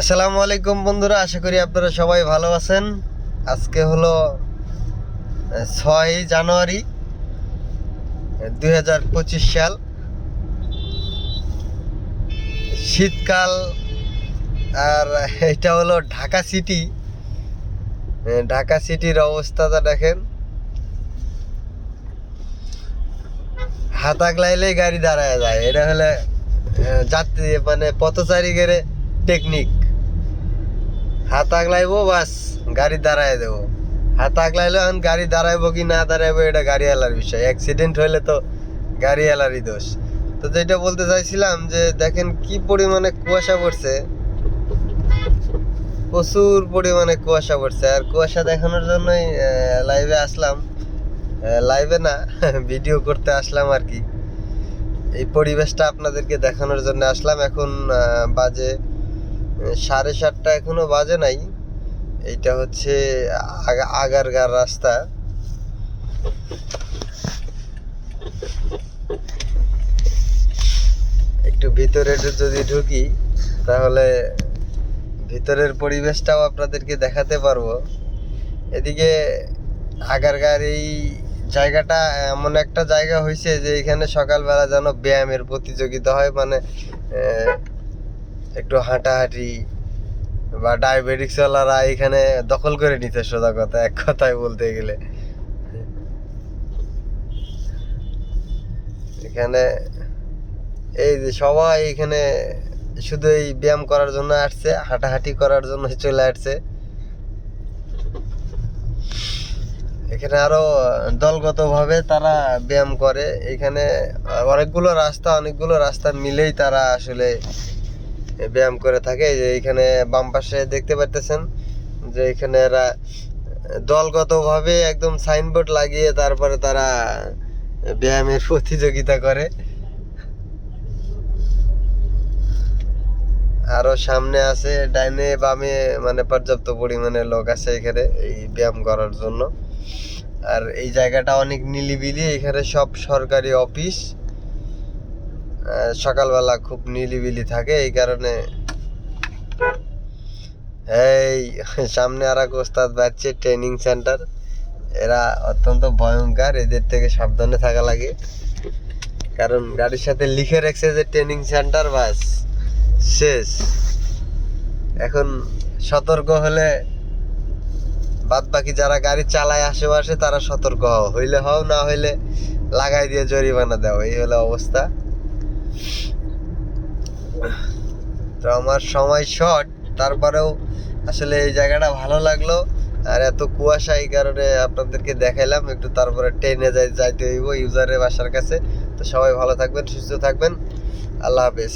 আসসালামু আলাইকুম বন্ধুরা, আশা করি আপনারা সবাই ভালো আছেন। আজকে হলো ছয় জানুয়ারি দুই হাজার পঁচিশ সাল। শীতকাল, আর এটা হলো ঢাকা সিটি। ঢাকা সিটির অবস্থাটা দেখেন। হাত আগলাইলেই গাড়ি দাঁড়ায় যায়। এটা হলে যাত্রী মানে পথচারীদের টেকনিক হাত আগলাইবো, বাস গাড়ি দাঁড়ায় দেবো। হাত আগলাইলে এখন গাড়ি দাঁড়াইবো কি না দাঁড়াইবো, এটা গাড়ি এলার বিষয়। অ্যাক্সিডেন্ট হইলে তো গাড়ি এলারই দোষ। তো যেটা বলতে চাইছিলাম যে, দেখেন কি পরিমাণে কুয়াশা পড়ছে। প্রচুর পরিমাণে কুয়াশা পড়ছে। আর কুয়াশা দেখানোর জন্যই লাইভে আসলাম। লাইভে না ভিডিও করতে আসলাম আর কি। এই পরিবেশটা আপনাদেরকে দেখানোর জন্য আসলাম। এখন বাজে সাড়ে সাতটা এখনও বাজে নাই। এইটা হচ্ছে আগা- আগারগার রাস্তা। একটু ভিতরে যদি ঢুকি, তাহলে ভিতরের পরিবেশটাও আপনাদেরকে দেখাতে পারব। এদিকে আগারগার এই জায়গাটা এমন একটা জায়গা হয়েছে যে এখানে সকালবেলা যেন ব্যায়ামের প্রতিযোগিতা হয় মানে একটু হাঁটাহাঁটি বা ডায়াবেটিক্স ডায়াবেটিক্সওয়ালারা এখানে দখল করে নিতে সোজা কথা, এক কথায় বলতে গেলে। এখানে এই যে সবাই এখানে শুধু এই ব্যায়াম করার জন্য আসছে, হাঁটাহাঁটি করার জন্য চলে আসছে। এখানে আরও দলগতভাবে তারা ব্যায়াম করে। এখানে অনেকগুলো রাস্তা অনেকগুলো রাস্তা মিলেই তারা আসলে ব্যায়াম করে থাকে। যে এখানে বাম পাশে দেখতে পারতেছেন যে এখানে এরা দলগতভাবে একদম সাইনবোর্ড লাগিয়ে তারপরে তারা ব্যায়ামের প্রতিযোগিতা করে। আরও সামনে আছে, ডাইনে বামে মানে পর্যাপ্ত পরিমাণে লোক আছে এখানে এই ব্যায়াম করার জন্য। আর এই জায়গাটা অনেক নিলিবিলি, এখানে সব সরকারি অফিস। সকালবেলা খুব নিলিবিলি থাকে, এই কারণে এই সামনে আর এক ওস্তাদ বাচ্চে ট্রেনিং সেন্টার এরা অত্যন্ত ভয়ঙ্কর, এদের থেকে সাবধানে থাকা লাগে। কারণ গাড়ির সাথে লিখে রেখেছে যে ট্রেনিং সেন্টার বাস, শেষ। এখন সতর্ক হলে বাদ বাকি যারা গাড়ি চালায় আশেপাশে, তারা সতর্ক হও। হইলে হও, না হইলে লাগাই দিয়ে জরিমানা দাও। এই হলো অবস্থা। তো আমার সময় শর্ট তারপরেও আসলে এই জায়গাটা ভালো লাগল। আর এত কুয়াশা এই কারণে আপনাদেরকে দেখাইলাম, একটু তারপরে ট্রেনে যাই, যাইতে হইব ইউজারের বাসার কাছে। তো সবাই ভালো থাকবেন, সুস্থ থাকবেন। আল্লাহ হাফেজ।